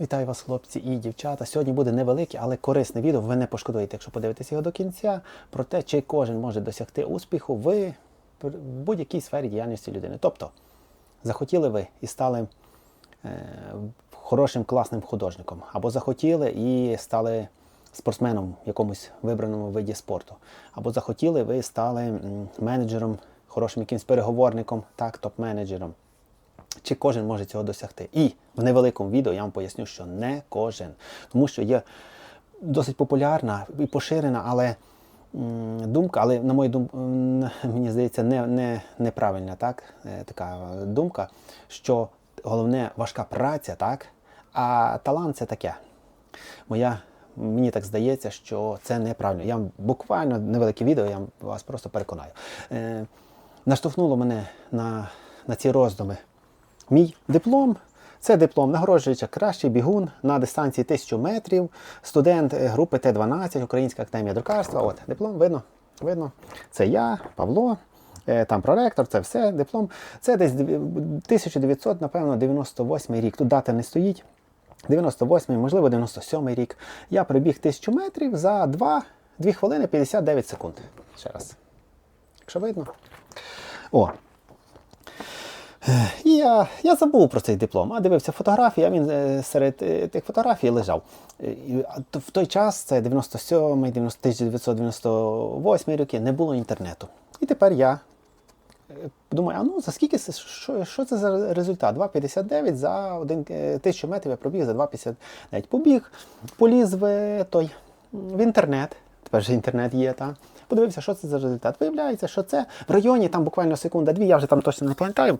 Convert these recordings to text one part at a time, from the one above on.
Вітаю вас, хлопці і дівчата. Сьогодні буде невелике, але корисне відео. Ви не пошкодуєте, якщо подивитесь його до кінця, про те, чи кожен може досягти успіху в будь-якій сфері діяльності людини. Тобто, захотіли ви і стали е, хорошим, класним художником, або захотіли і стали спортсменом в якомусь вибраному виді спорту, або захотіли ви стали менеджером, хорошим якимсь переговорником, так, топ-менеджером. Чи кожен може цього досягти? І в невеликому відео я вам поясню, що не кожен. Тому що є досить популярна і поширена, але думка, але на мою думку, мені здається, не, не, неправильна так? е, така думка, що головне важка праця, так? а талант це таке. Моя, мені так здається, що це неправильно. Я буквально невелике відео, я вас просто переконаю. Е, наштовхнуло мене на, на ці роздуми. Мій диплом це диплом нагороджуюча кращий бігун на дистанції 1000 метрів, студент е, групи Т-12, Українська академія друкарства. От диплом видно, видно. Це я, Павло. е, Там проректор, це все, диплом. Це десь дві- 1900, напевно, 98 рік. Тут дата не стоїть. 98, можливо, 97 рік. Я прибіг 1000 метрів за 2, 2 хвилини 59 секунд. Ще раз. Якщо видно. О, і я, я забув про цей диплом, а дивився фотографії, а він е, серед е, тих фотографій лежав. Е, і, в той час, це 97 90, 1998 роки, не було інтернету. І тепер я думаю, а ну за скільки що, що це за результат? 2,59 за один е, тисячу метрів я пробіг за 2,59. Побіг, поліз в той в інтернет. Тепер же інтернет є, та. Подивився, що це за результат. Виявляється, що це в районі, там буквально секунда-дві, я вже там точно не пам'ятаю.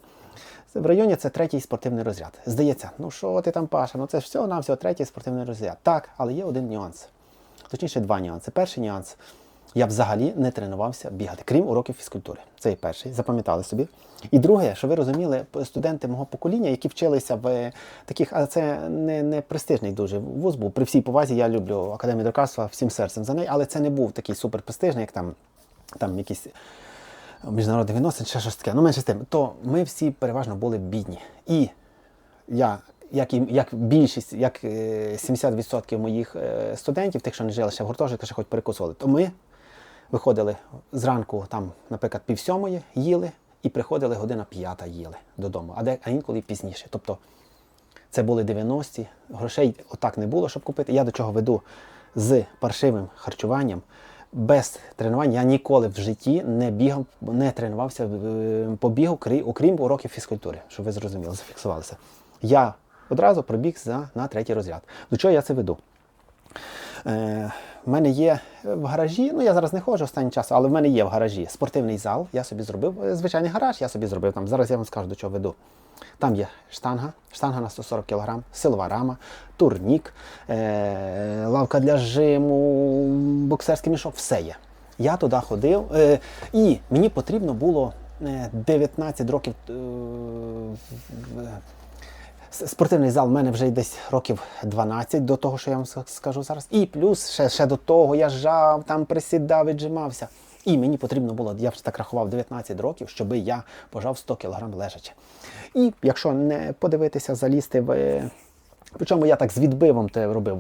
В районі це третій спортивний розряд. Здається, ну що ти там, Паша? Ну це ж всього-навсього третій спортивний розряд. Так, але є один нюанс. Точніше, два нюанси. Перший нюанс. Я взагалі не тренувався бігати, крім уроків фізкультури. Це і перший, запам'ятали собі. І друге, що ви розуміли, студенти мого покоління, які вчилися в таких, а це не, не престижний дуже вуз був. При всій повазі я люблю академію друкарства всім серцем за неї, але це не був такий суперпрестижний, як там, там якісь міжнародний відносин, ще щось таке. Ну, менше з тим, то ми всі переважно були бідні. І я, як і як більшість, як е, 70% моїх е, студентів, тих, що не жили ще в гуртожитку, ще хоч перекусували, то ми виходили зранку, там, наприклад, пів сьомої їли, і приходили година п'ята їли додому, а, де, а інколи пізніше. Тобто це були 90-ті, грошей отак не було, щоб купити. Я до чого веду з паршивим харчуванням. Без тренувань я ніколи в житті не бігав, не тренувався е, по бігу, окрім уроків фізкультури, щоб ви зрозуміли, зафіксувалися. Я одразу пробіг за, на третій розряд. До чого я це веду? Е, в мене є в гаражі, ну я зараз не ходжу останнім часом, але в мене є в гаражі спортивний зал. Я собі зробив е, звичайний гараж, я собі зробив там. Зараз я вам скажу, до чого веду. Там є штанга, штанга на 140 кг, силова рама, турнік, е, лавка для жиму, боксерський мішок, все є. Я туди ходив, е, і мені потрібно було е, 19 років. Е, в- С- Спортивний зал в мене вже десь років 12 до того, що я вам скажу зараз. І плюс ще, ще до того я жав, там присідав, віджимався. І мені потрібно було, я вже так рахував, 19 років, щоб я пожав 100 кг лежачи. І якщо не подивитися, залізти в. Причому я так з відбивом те робив.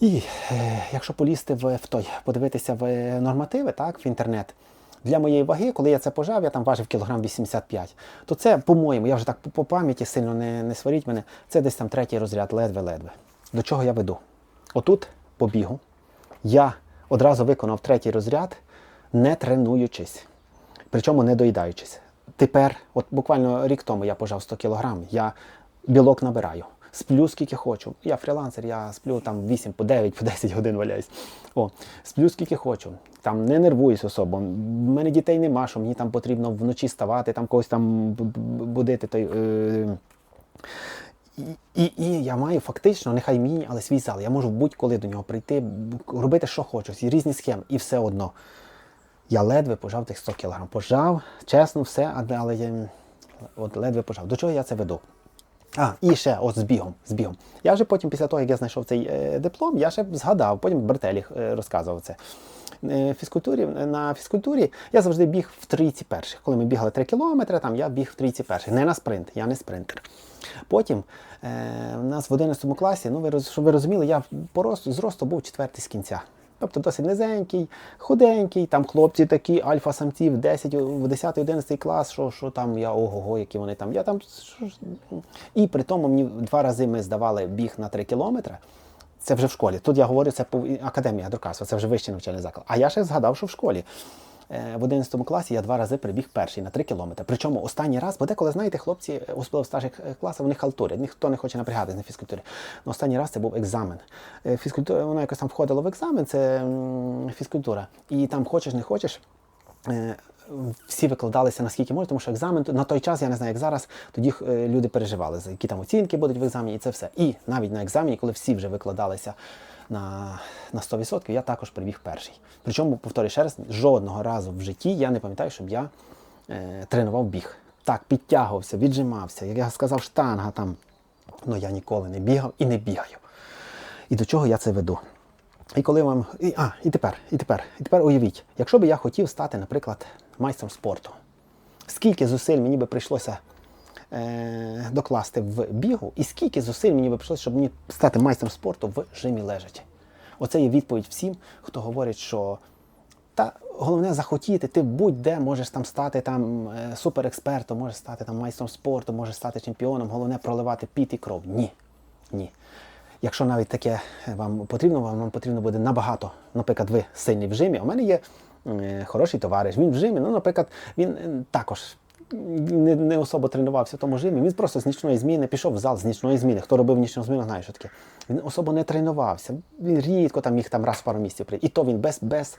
І е, якщо полізти в, в той, подивитися в нормативи, так, в інтернет, для моєї ваги, коли я це пожав, я там важив кілограм 85, то це, по-моєму, я вже так по, пам'яті сильно не, не сваріть мене, це десь там третій розряд, ледве-ледве. До чого я веду? Отут, по бігу, я одразу виконав третій розряд, не тренуючись, причому не доїдаючись. Тепер, от буквально рік тому я пожав 100 кілограм, я білок набираю. Сплю скільки хочу. Я фрілансер, я сплю там 8 по 9, по 10 годин валяюсь. О, сплю скільки хочу. Там не нервуюсь особо. В мене дітей нема, що мені там потрібно вночі ставати, там когось там будити. Той, е, і, і, і я маю фактично, нехай міні, але свій зал. Я можу будь-коли до нього прийти, робити, що хочу, і різні схеми, і все одно. Я ледве пожав тих 100 кг. Пожав, чесно, все, але я от ледве пожав. До чого я це веду? А, і ще от з бігом. З бігом. Я вже потім, після того, як я знайшов цей е, диплом, я ще згадав, потім Бертелі е, розказував це. Е, фізкультурі, на фізкультурі я завжди біг в трійці перших. Коли ми бігали 3 кілометри, там я біг в трійці перших. Не на спринт, я не спринтер. Потім е, у нас в 11 класі, ну ви щоб ви розуміли, я по росту, зросту був четвертий з кінця. Тобто досить низенький, худенький, там хлопці такі, альфа-самці в 10, в 10-11 клас, що, що там я ого-го, які вони там. Я там і при тому мені два рази ми здавали біг на 3 кілометри. Це вже в школі. Тут я говорю, це по академія друкарства, це вже вищий навчальний заклад. А я ще згадав, що в школі. Е, В 11 класі я два рази прибіг перший на 3 кілометри. Причому останній раз, бо деколи, знаєте, хлопці, в старших е, класах, вони халтурять. Ніхто не хоче напрягатись на фізкультурі. Ну, останній раз це був екзамен. Е, Фізкультура, воно якось там входило в екзамен, це фізкультура. І там хочеш, не хочеш. Всі викладалися наскільки можуть, тому що екзамен на той час, я не знаю, як зараз, тоді е, люди переживали, за які там оцінки будуть в екзамені, і це все. І навіть на екзамені, коли всі вже викладалися на, на 100%, я також прибіг перший. Причому, повторюю ще раз, жодного разу в житті я не пам'ятаю, щоб я е, тренував біг. Так, підтягувався, віджимався, як я сказав, штанга там. Ну я ніколи не бігав і не бігаю. І до чого я це веду? І коли вам. І, а, і тепер, і тепер, і тепер уявіть, якщо б я хотів стати, наприклад, майстром спорту, скільки зусиль мені би прийшлося е, докласти в бігу, і скільки зусиль мені би прийшлося, щоб мені стати майстром спорту в жимі лежачі. Оце є відповідь всім, хто говорить, що та головне захотіти, ти будь-де можеш там стати там е, суперекспертом, можеш стати там майстром спорту, можеш стати чемпіоном, головне проливати піт і кров. Ні. Ні. Якщо навіть таке вам потрібно, вам потрібно буде набагато, наприклад, ви сильний в жимі. У мене є е, хороший товариш, він в жимі, ну, наприклад, він е, також не, не особо тренувався в тому жимі. Він просто з нічної зміни пішов в зал з нічної зміни. Хто робив нічну зміну, знає, що таке. Він особо не тренувався. Він рідко там міг там раз в пару місяців прийти. І то він без, без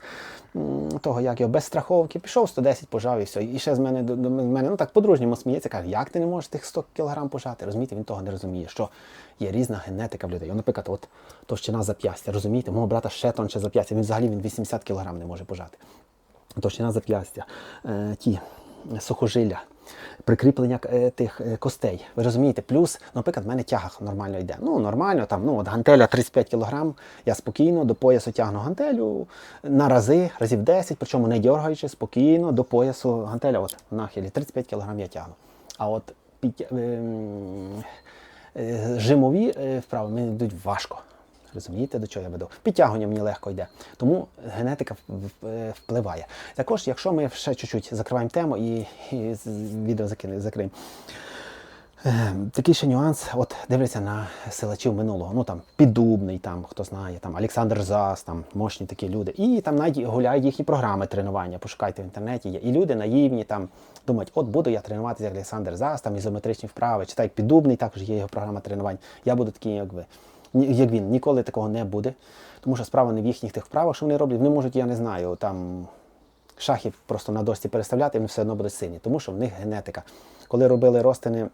того, як його, без страховки, пішов 110 пожав і все. І ще з мене до, до мене, ну так по-дружньому сміється, каже, як ти не можеш тих 100 кілограм пожати? Розумієте, він того не розуміє, що є різна генетика в людей. От, наприклад, от товщина зап'ястя, розумієте, мого брата ще тонше зап'ястя, він взагалі він 80 кілограм не може пожати. Товщина зап'ястя, е, ті сухожилля, прикріплення е, тих е, костей. Ви розумієте, плюс, наприклад, в мене тяга нормально йде. Ну, нормально, там, ну, от гантеля 35 кг, я спокійно до поясу тягну гантелю на рази, разів 10, причому не дергаючи, спокійно до поясу гантеля, от нахилі 35 кг я тягну. А от під, ем, жимові е, вправи мені йдуть важко. Розумієте, до чого я веду? Підтягування мені легко йде. Тому генетика е, впливає. Також, якщо ми ще чуть-чуть закриваємо тему і, і відео закриємо. Е, Такий ще нюанс, от дивляться на силачів минулого. Ну там Піддубний, там хто знає, там Олександр Зас, там мощні такі люди. І там навіть гуляють їхні програми тренування. Пошукайте в інтернеті. Є. І люди наївні там думають, от буду я тренуватися як Олександр Зас, там ізометричні вправи, чи так як Піддубний, також є його програма тренувань. Я буду такий, як ви. Як він, ніколи такого не буде. Тому що справа не в їхніх тих вправах, що вони роблять. Вони можуть, я не знаю, там шахи просто на дості переставляти, і вони все одно будуть сині, тому що в них генетика. Коли робили розтини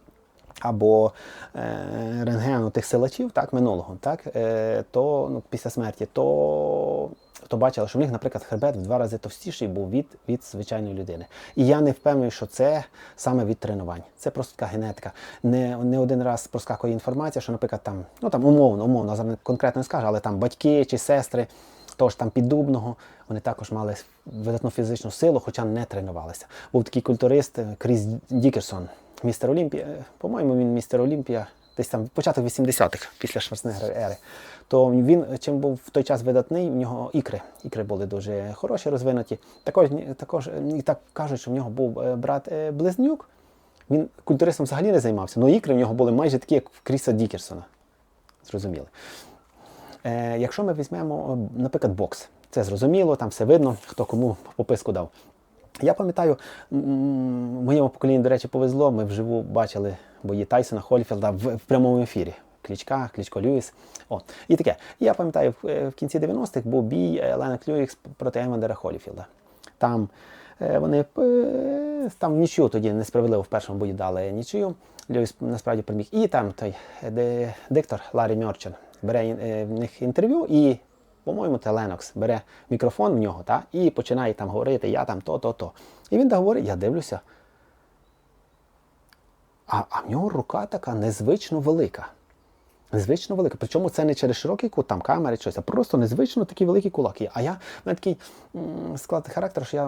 або е, рентгену тих силачів, так, минулого, так, е, то ну, після смерті, то, то бачили, що в них, наприклад, хребет в два рази товстіший був від, від звичайної людини. І я не впевнений, що це саме від тренувань. Це просто така генетика. Не, не один раз проскакує інформація, що, наприклад, там, ну там умовно, умовно, зараз конкретно не скажу, але там батьки чи сестри того ж там піддубного, вони також мали видатну фізичну силу, хоча не тренувалися. Був такий культурист е, Кріс Дікерсон, містер Олімпія. Е, По-моєму, він містер Олімпія, десь там початок 80-х, після Шварценеггера ери. То він чим був в той час видатний, в нього ікри. Ікри були дуже хороші, розвинуті. Також, також і так кажуть, що в нього був е, брат е, Близнюк. Він культуристом взагалі не займався, але ікри в нього були майже такі, як в Кріса Дікерсона. Зрозуміли. Е, якщо ми візьмемо, е, наприклад, бокс, це зрозуміло, там все видно, хто кому пописку дав. Я пам'ятаю, моєму поколінню, до речі, повезло, ми вживу бачили бої Тайсона, Хольфілда в, в прямому ефірі. Клічка, Клічко Льюіс. О, і таке. Я пам'ятаю, в, е, в кінці 90-х був бій е, Ленек Льюіс проти Емендера Холіфілда. Там е, вони там нічию тоді несправедливо в першому бої дали нічию. Льюіс насправді переміг. І там той диктор Ларі Мьорчен бере в них інтерв'ю і, по-моєму, це Ленокс бере мікрофон в нього та, і починає там говорити, я там то, то, то. І він так говорить, я дивлюся. А, а в нього рука така незвично велика. Незвично велика. Причому це не через широкий кут, там камери, щось, а просто незвично такий великий кулак є. А я в мене такий склад характеру, що я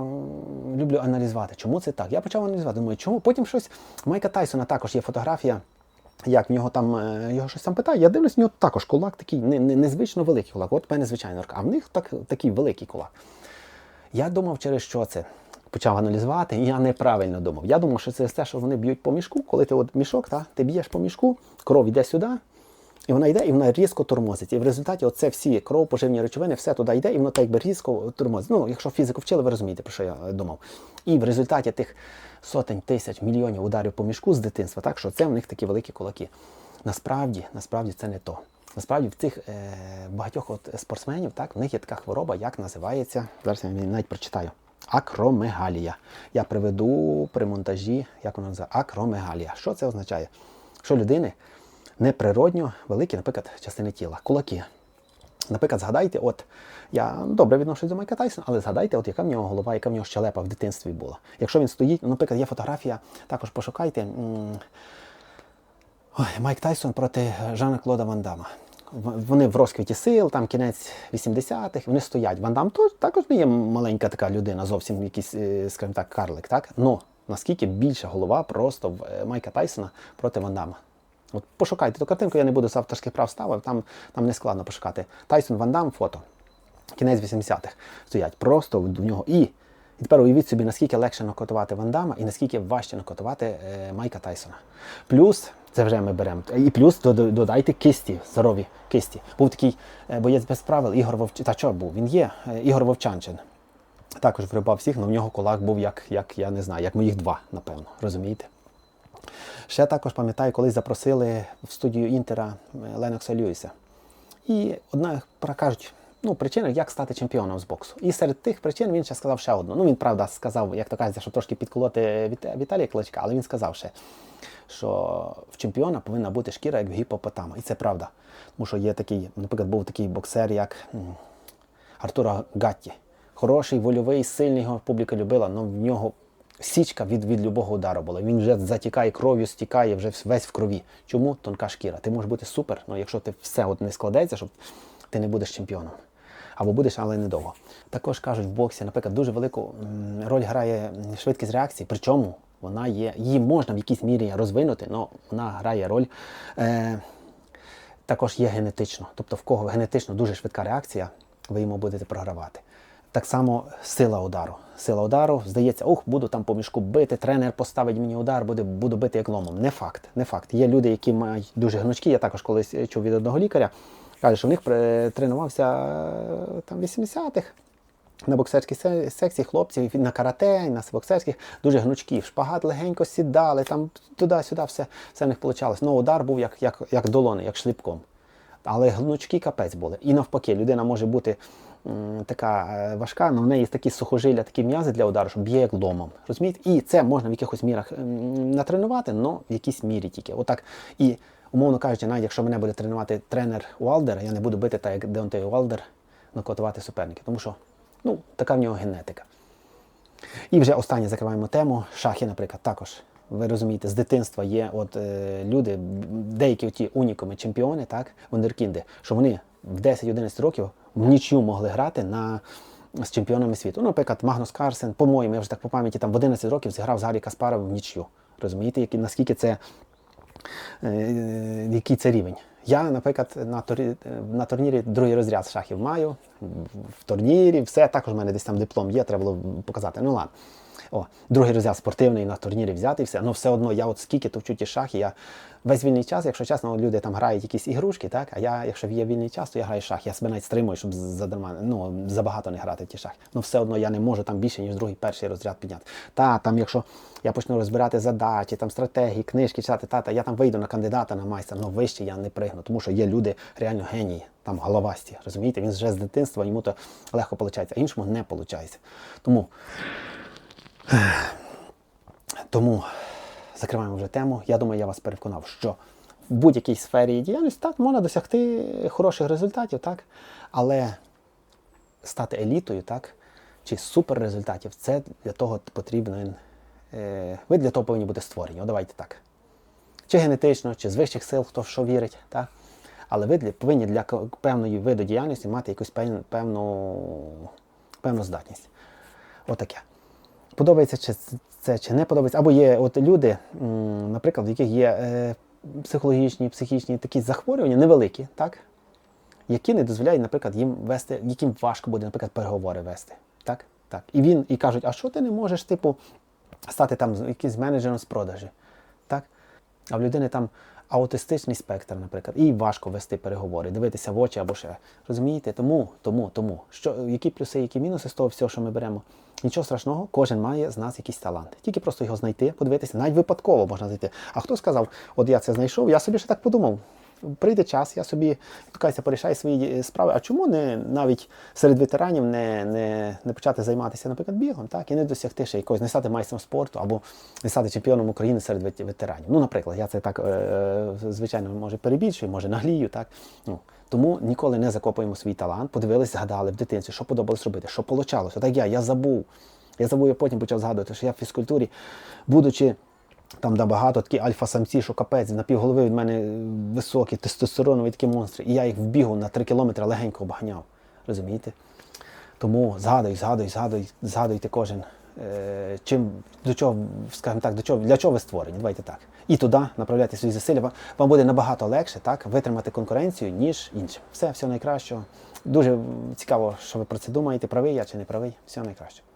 люблю аналізувати. Чому це так? Я почав аналізувати. Думаю, чому? Потім щось. Майка Тайсона також є фотографія. Як в нього там е, його щось там питає, я дивлюсь, в нього також кулак такий не, не, незвично великий кулак. От в мене звичайно рука, а в них так, такий великий кулак. Я думав, через що це. Почав аналізувати, і я неправильно думав. Я думав, що це те, що вони б'ють по мішку. Коли ти от мішок, та, ти б'єш по мішку, кров йде сюди, і вона йде, і вона різко тормозить. І в результаті оце всі кров, поживні речовини, все туди йде, і воно так якби різко тормозить. Ну, якщо фізику вчили, ви розумієте, про що я думав. І в результаті тих сотень тисяч мільйонів ударів по мішку з дитинства, так що це в них такі великі кулаки. Насправді, насправді це не то. Насправді в цих е, багатьох от спортсменів, так, в них є така хвороба, як називається. Зараз я навіть прочитаю. Акромегалія. Я приведу при монтажі, як вона називається, акромегалія. Що це означає? Що людини неприродньо великі, наприклад, частини тіла, кулаки. Наприклад, згадайте, от я добре відношусь до Майка Тайсона, але згадайте, от яка в нього голова, яка в нього щелепа в дитинстві була. Якщо він стоїть, ну, наприклад, є фотографія, також пошукайте. Ой, Майк Тайсон проти Жана Клода Ван Дамма. Вони в розквіті сил, там кінець 80-х, вони стоять. Ван Дам то- також не є маленька така людина, зовсім якийсь, е, скажімо так, карлик, так? Ну, наскільки більша голова просто в е, Майка Тайсона проти Ван Дамма. От пошукайте ту картинку, я не буду з авторських прав ставив, там, там не складно пошукати. Тайсон Ван Дам фото. Кінець 80-х стоять. Просто в нього. І, і тепер уявіть собі, наскільки легше нокотувати Ван Дамма і наскільки важче нокотувати е, Майка Тайсона. Плюс, це вже ми беремо. І плюс додайте кисті, здорові кисті. Був такий е, боєць без правил Ігор Вовчанчин. Та що був? Він є, е, Ігор Вовчанчин. Також врибав всіх, але в нього кулак був як, як я не знаю, як моїх два, напевно. Розумієте? Ще також пам'ятаю, колись запросили в студію Інтера е, Ленокса Льюіса. І одна кажуть, ну, причина, як стати чемпіоном з боксу. І серед тих причин він ще сказав ще одну. Ну, він, правда, сказав, як то кажеться, щоб трошки підколоти Віт- Віталія Кличка, але він сказав ще, що в чемпіона повинна бути шкіра, як в гіпопотама. І це правда. Тому що є такий, наприклад, був такий боксер, як Артура Гатті. Хороший, вольовий, сильний, його публіка любила, але в нього січка від, від любого удару була. Він вже затікає кров'ю, стікає, вже весь в крові. Чому тонка шкіра? Ти можеш бути супер, але якщо ти все от не складеться, щоб ти не будеш чемпіоном. Або будеш, але недовго. Також кажуть, в боксі, наприклад, дуже велику роль грає швидкість реакції, причому вона є, її можна в якійсь мірі розвинути, але вона грає роль. Е, також є генетично. Тобто, в кого генетично дуже швидка реакція, ви йому будете програвати. Так само сила удару. Сила удару, здається, ух, буду там по мішку бити, тренер поставить мені удар, буде, буду бити як ломом. Не факт, не факт. Є люди, які мають дуже гнучкі. Я також колись чув від одного лікаря, каже, що в них тренувався е, там 80-х. На боксерській секції хлопців на карате, на боксерських дуже гнучкі. Шпагат легенько сідали, там туди-сюди все, все в них вийшло. Ну, удар був як, як, як долони, як шліпком. Але гнучкі капець були. І навпаки, людина може бути м, така е, важка, але в неї такі сухожилля, такі м'язи для удару, що б'є як ломом. Розумієте? І це можна в якихось мірах м, натренувати, але в якійсь мірі тільки. Отак. І, умовно кажучи, навіть якщо мене буде тренувати тренер Уалдер, я не буду бити так, як Деонтей Уалдер, нокотувати суперники. Тому що ну, така в нього генетика. І вже останнє закриваємо тему. Шахи, наприклад, також. Ви розумієте, з дитинства є от е, люди, деякі ті унікуми, чемпіони, так, вундеркінди, що вони в 10-11 років в нічю могли грати на, з чемпіонами світу. Ну, наприклад, Магнус Карсен, по-моєму, я вже так по пам'яті, там в 11 років зіграв з Гаррі Каспаров в нічю. Розумієте, які, наскільки це, який це рівень. Я, наприклад, на турнірі другий розряд шахів маю, в- турнірі, все, також в мене десь там диплом є, треба було показати. Ну ладно. О, другий розряд спортивний на турнірі взяти і все. Ну все одно, я от скільки товчу ті шахи, я весь вільний час, якщо чесно, люди там грають якісь ігрушки, так, а я, якщо є вільний час, то я граю шах. Я себе навіть стримую, щоб задарма, ну, забагато не грати в ті шахи. Ну все одно я не можу там більше, ніж другий, перший розряд підняти. Та, там, якщо я почну розбирати задачі, там стратегії, книжки читати, та, та я там вийду на кандидата на майстра, але вище я не пригну, тому що є люди реально генії, там головасті. Розумієте, він вже з дитинства, йому то легко виходить, а іншому не виходить. Тому тому закриваємо вже тему. Я думаю, я вас переконав, що в будь-якій сфері діяльності так можна досягти хороших результатів, так? але стати елітою, так? чи суперрезультатів, це для того потрібно. Е, ви для того повинні бути створені. О, давайте так. Чи генетично, чи з вищих сил, хто в що вірить. Так? Але ви для, повинні для певної виду діяльності мати якусь певну, певну, певну здатність. Отаке. Подобається чи це чи не подобається. Або є от люди, наприклад, в яких є е, психологічні, психічні такі захворювання, невеликі, так? які не дозволяють, наприклад, їм вести, яким важко буде, наприклад, переговори вести. Так? Так. І він і кажуть, а що ти не можеш, типу, стати там якимсь менеджером з продажі? Так? А в людини там аутистичний спектр, наприклад, і важко вести переговори, дивитися в очі або ще. Розумієте? Тому, тому, тому. Що, які плюси, які мінуси з того всього, що ми беремо? Нічого страшного, кожен має з нас якийсь талант. Тільки просто його знайти, подивитися, навіть випадково можна знайти. А хто сказав, от я це знайшов, я собі ще так подумав. Прийде час, я собі кажеться, порішаю свої е, справи. А чому не навіть серед ветеранів не, не, не почати займатися, наприклад, бігом, так, і не досягти ще якогось, не стати майстром спорту або не стати чемпіоном України серед ветеранів. Ну, наприклад, я це так е, звичайно може перебільшую, може наглію, так. Ну, тому ніколи не закопуємо свій талант, подивились, згадали в дитинстві, що подобалось робити, що получалося. Так я, я забув. Я забув, я потім почав згадувати, що я в фізкультурі, будучи там де багато такі альфа-самці, що капець, на півголови від мене високі, тестостеронові такі монстри. І я їх в бігу на 3 кілометри легенько обганяв. Розумієте? Тому згадуй, згадуй, згадуй, згадуйте кожен. е, Чим до чого, скажімо так, до чого для чого ви створені? Давайте так. І туди направляйте свої зусилля. Вам- буде набагато легше так витримати конкуренцію, ніж іншим. Все, все найкращого. Дуже цікаво, що ви про це думаєте. Правий я чи не правий. Всього найкращого.